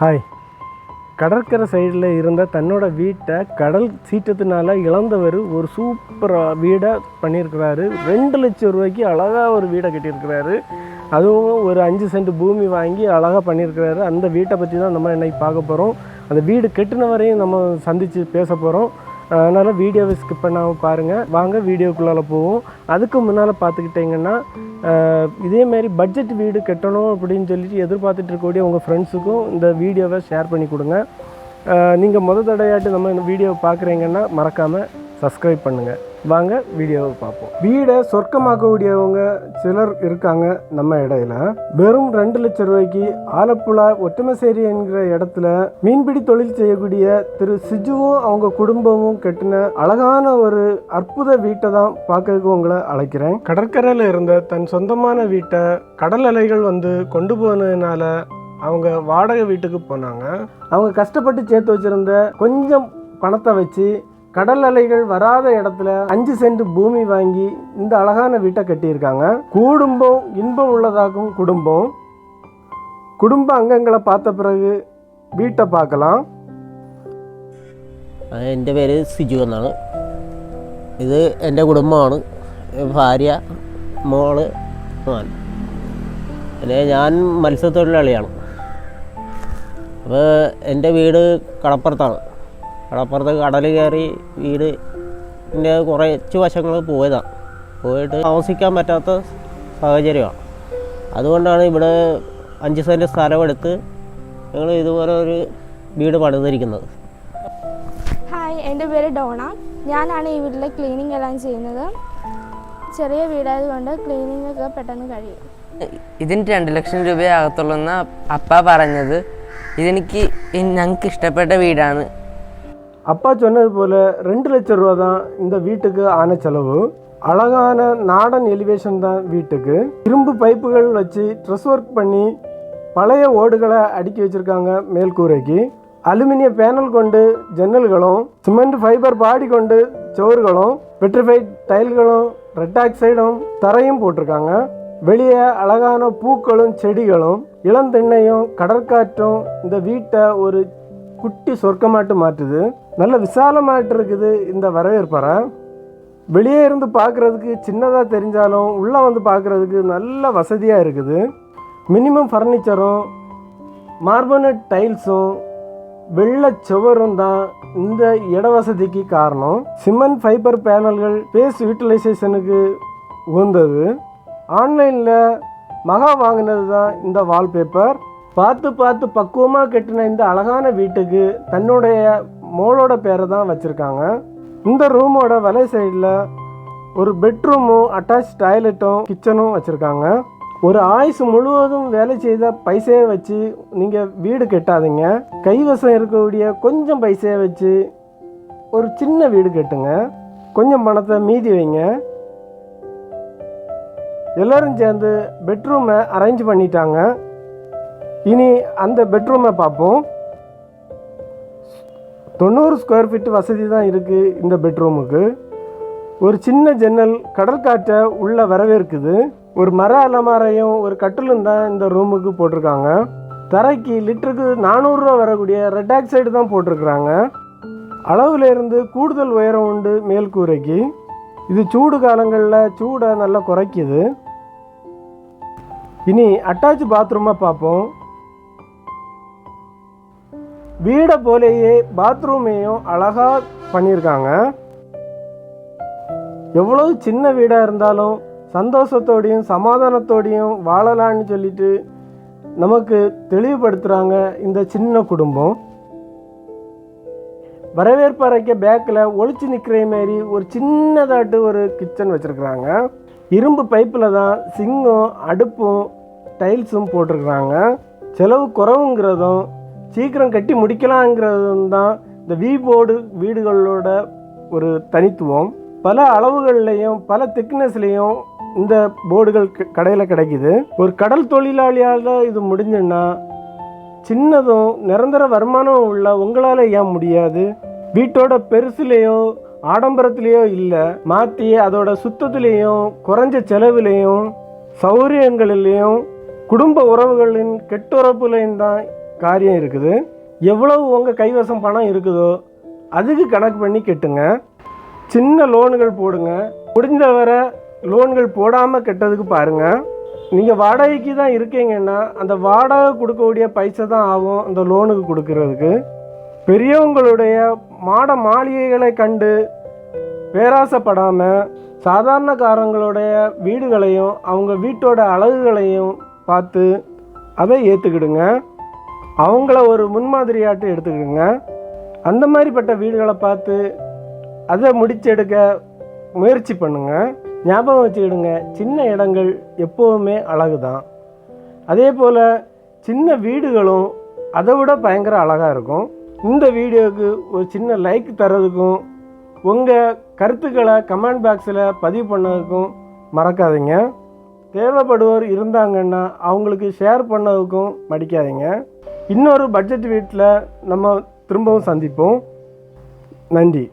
Hi கடற்கரை சைடில் இருந்த தன்னோட வீட்டை கடல் சீற்றத்தினால இழந்தவர் ஒரு சூப்பர் வீடை பண்ணியிருக்கிறாரு. ரெண்டு லட்சம் ரூபாய்க்கு அழகாக ஒரு வீடை கட்டியிருக்கிறாரு. அதுவும் ஒரு அஞ்சு சென்ட் பூமி வாங்கி அழகாக பண்ணியிருக்கிறாரு. அந்த வீட்டை பற்றி தான் நம்ம இன்றைக்கி பார்க்க போகிறோம் அந்த வீடு கட்டினவரையும் நம்ம சந்தித்து பேச போகிறோம் அதனால் வீடியோவை ஸ்கிப் பண்ணாமல் பாருங்கள் வாங்க வீடியோக்குள்ளால் போவோம். அதுக்கு முன்னால் பார்த்துக்கிட்டிங்கன்னா இதேமாரி பட்ஜெட் வீடு கட்டணும் அப்படின்னு சொல்லிட்டு எதிர்பார்த்துட்டு இருக்கக்கூடிய உங்கள் ஃப்ரெண்ட்ஸுக்கும் இந்த வீடியோவை ஷேர் பண்ணி கொடுங்க. நீங்கள் முத தடையாட்டு நம்ம இந்த வீடியோவை பார்க்குறீங்கன்னா மறக்காமல் சப்ஸ்கிரைப் பண்ணுங்கள் வாங்க வீடியோவை பார்ப்போம். வீடை சொர்க்கமாக்கக்கூடியவங்க சிலர் இருக்காங்க நம்ம இடையில. வெறும் ரெண்டு லட்சம் ரூபாய்க்கு ஆலப்புழா ஒட்டமசேரி என்கிற இடத்துல மீன்பிடி தொழில் செய்யக்கூடிய திரு சிஜுவும் அவங்க குடும்பமும் கட்டின அழகான ஒரு அற்புத வீட்டை தான் பார்க்கறதுக்கு உங்களை அழைக்கிறேன். கடற்கரையில் இருந்த தன் சொந்தமான வீட்டை கடல் அலைகள் வந்து கொண்டு போனதுனால அவங்க வாடகை வீட்டுக்கு போனாங்க. அவங்க கஷ்டப்பட்டு சேர்த்து வச்சிருந்த கொஞ்சம் பணத்தை வச்சு கடல் அலைகள் வராத இடத்துல அஞ்சு சென்ட் பூமி வாங்கி இந்த அழகான வீட்டை கட்டியிருக்காங்க குடும்பம் இன்பம் உள்ளதாகும் குடும்பம் குடும்ப அங்கங்களை பார்த்த பிறகு வீட்டை பார்க்கலாம் അത് എൻ്റെ പേര് സിജു എന്നാണ് ഇത് എൻ്റെ കുടുംബമാണ് ഭാര്യ മോള് ഞാൻ പിന്നെ ഞാൻ മത്സ്യത്തൊഴിലാളിയാണ് അപ്പോൾ എൻ്റെ വീട് കടപ്പുറത്താണ് കടപ്പുറത്ത് കടൽ കയറി വീട് എന്റെ കുറച്ച് വശങ്ങൾ പോയതാണ് പോയിട്ട് താമസിക്കാൻ പറ്റാത്ത സാഹചര്യമാണ്. അതുകൊണ്ടാണ് ഇവിടെ അഞ്ച് സെന്റ് സ്ഥലമെടുത്ത് ഞങ്ങൾ ഇതുപോലെ ഒരു വീട് പണിതിരിക്കുന്നത്. ഹായ് എന്റെ പേര് ഡോണ. ഞാനാണ് ഈ വീട്ടിലെ ക്ലീനിങ് എല്ലാം ചെയ്യുന്നത്. ചെറിയ വീടായതുകൊണ്ട് ക്ലീനിങ് ഒക്കെ പെട്ടെന്ന് കഴിയും. ഇതിന് രണ്ട് ലക്ഷം രൂപയാകത്തുള്ളൂ എന്ന് അപ്പ പറഞ്ഞത്. ഇതെനിക്ക് ഞങ്ങൾക്ക് ഇഷ്ടപ്പെട്ട വീടാണ്. அப்பா சொன்னது போல் ரெண்டு லட்சம் ரூபா தான் இந்த வீட்டுக்கு ஆன செலவு. அழகான நாடன் எலிவேஷன் தான் வீட்டுக்கு. இரும்பு பைப்புகள் வச்சு ட்ரெஸ் ஒர்க் பண்ணி பழைய ஓடுகளை அடுக்கி வச்சுருக்காங்க மேல்கூரைக்கு அலுமினிய பேனல் கொண்டு ஜன்னல்களும் சிமெண்ட் ஃபைபர் பாடி கொண்டு சுவர்களும் பெட்ரிஃபைட் டைல்களும் ரெட் ஆக்சைடும் தரையும் போட்டிருக்காங்க. வெளியே அழகான பூக்களும் செடிகளும் இளந்தெண்ணையும் கடற்காற்றும் இந்த வீட்டை ஒரு குட்டி சொர்க்கமாட்டு மாற்றுது. நல்ல விசாலமாகிட்டு இருக்குது இந்த வரவேற்பறை. வெளியே இருந்து பார்க்குறதுக்கு சின்னதாக தெரிஞ்சாலும் உள்ளே வந்து பார்க்குறதுக்கு நல்ல வசதியாக இருக்குது. மினிமம் ஃபர்னிச்சரும் மார்பனட் டைல்ஸும் வெள்ளை சுவரும் தான் இந்த இட வசதிக்கு காரணம். சிமெண்ட் ஃபைபர் பேனல்கள் ஸ்பேஸ் யூட்டிலைசேஷனுக்கு உகந்தது. ஆன்லைனில் மகா வாங்கினது தான் இந்த வால்பேப்பர் பார்த்து பார்த்து பக்குவமாக கட்டின இந்த அழகான வீட்டுக்கு தன்னுடைய மோளோட பேரை தான் வச்சுருக்காங்க. இந்த ரூமோட வலை சைடில் ஒரு பெட்ரூமும் அட்டாச் டாய்லெட்டும் கிச்சனும் வச்சுருக்காங்க. ஒரு ஆயுசு முழுவதும் வேலை செய்த பைசையை வச்சு நீங்கள் வீடு கட்டாதீங்க. கைவசம் இருக்கக்கூடிய கொஞ்சம் பைசையை வச்சு ஒரு சின்ன வீடு கட்டுங்க. கொஞ்சம் பணத்தை மீதி வைங்க. எல்லோரும் சேர்ந்து பெட்ரூமை அரேஞ்ச் பண்ணிட்டாங்க. இனி அந்த பெட்ரூமை பார்ப்போம். தொண்ணூறு ஸ்கொயர் ஃபீட் வசதி தான் இருக்குது இந்த பெட்ரூமுக்கு ஒரு சின்ன ஜன்னல் கடற்காற்றை உள்ளே வரவேற்குது. ஒரு மர அலமாரையும் ஒரு கட்டிலும் தான் இந்த ரூமுக்கு போட்டிருக்காங்க. தரைக்கு லிட்டருக்கு நானூறுரூவா வரக்கூடிய ரெட் ஆக்சைடு தான் போட்டிருக்கிறாங்க. அளவில் இருந்து கூடுதல் உயரம் உண்டு மேல் கூரைக்கு. இது சூடு காலங்களில் சூடை நல்லா குறைக்குது. இனி அட்டாச் பாத்ரூமாக பார்ப்போம். வீடை போலேயே பாத்ரூமையும் அழகாக பண்ணியிருக்காங்க. எவ்வளோ சின்ன வீடாக இருந்தாலும் சந்தோஷத்தோடையும் சமாதானத்தோடையும் வாழலான்னு சொல்லிட்டு நமக்கு தெளிவுபடுத்துகிறாங்க இந்த சின்ன குடும்பம். வரவேற்பறைக்க பேக்கில் ஒழிச்சு நிற்கிற மாரி ஒரு சின்னதாட்டு ஒரு கிச்சன் வச்சுருக்குறாங்க. இரும்பு பைப்பில் தான் சிங்கம் அடுப்பும் டைல்ஸும் போட்டிருக்கிறாங்க. செலவு குறவுங்கிறதும் சீக்கிரம் கட்டி முடிக்கலாங்கிறது தான் இந்த வி போர்டு வீடுகளோட ஒரு தனித்துவம். பல அளவுகள்லையும் பல திக்னஸ்லேயும் இந்த போர்டுகள் கடையில் கிடைக்குது. ஒரு கடல் தொழிலாளியால் இது முடிஞ்சுன்னா சின்னதும் நிரந்தர வருமானம் உள்ள உங்களால் ஏன் முடியாது? வீட்டோட பெருசுலேயோ ஆடம்பரத்துலேயோ இல்லை மாற்றி அதோட சுத்தத்துலேயும் குறைஞ்ச செலவுலேயும் சௌகரியங்களிலையும் குடும்ப உறவுகளின் கெட்டுறப்புலையும் தான் காரியம் இருக்குது. எவ்வளவு உங்கள் கைவசம் பணம் இருக்குதோ அதுக்கு கணக்கு பண்ணி கெட்டுங்க. சின்ன லோனுகள் போடுங்க. முடிந்தவரை லோன்கள் போடாமல் கெட்டதுக்கு பாருங்கள் நீங்கள் வாடகைக்கு தான் இருக்கீங்கன்னா அந்த வாடகை கொடுக்கக்கூடிய பைசா தான் ஆகும் அந்த லோனுக்கு கொடுக்கறதுக்கு. பெரியவங்களுடைய மாட மாளிகைகளை கண்டு பேராசைப்படாமல் சாதாரணக்காரங்களுடைய வீடுகளையும் அவங்க வீட்டோட அழகுகளையும் பார்த்து அதை ஏற்றுக்கிடுங்க அவங்கள ஒரு முன்மாதிரியாட்டு எடுத்துக்கிடுங்க அந்த மாதிரிப்பட்ட வீடுகளை பார்த்து அதை முடிச்செடுக்க முயற்சி பண்ணுங்க. ஞாபகம் வச்சுக்கிடுங்க சின்ன இடங்கள் எப்போவுமே அழகு தான் அதே போல் சின்ன வீடுகளும் அதை விட பயங்கர அழகாக இருக்கும். இந்த வீடியோவுக்கு ஒரு சின்ன லைக் தரதுக்கும் உங்கள் கருத்துக்களை கமெண்ட் பாக்ஸில் பதிவு பண்ணதுக்கும் மறக்காதீங்க. தேவைப்படுவோர் இருந்தாங்கன்னா அவங்களுக்கு ஷேர் பண்ணதுக்கும் மடிக்காதீங்க. இன்னொரு பட்ஜெட் வீட்டில் நம்ம திரும்பவும் சந்திப்போம். நன்றி.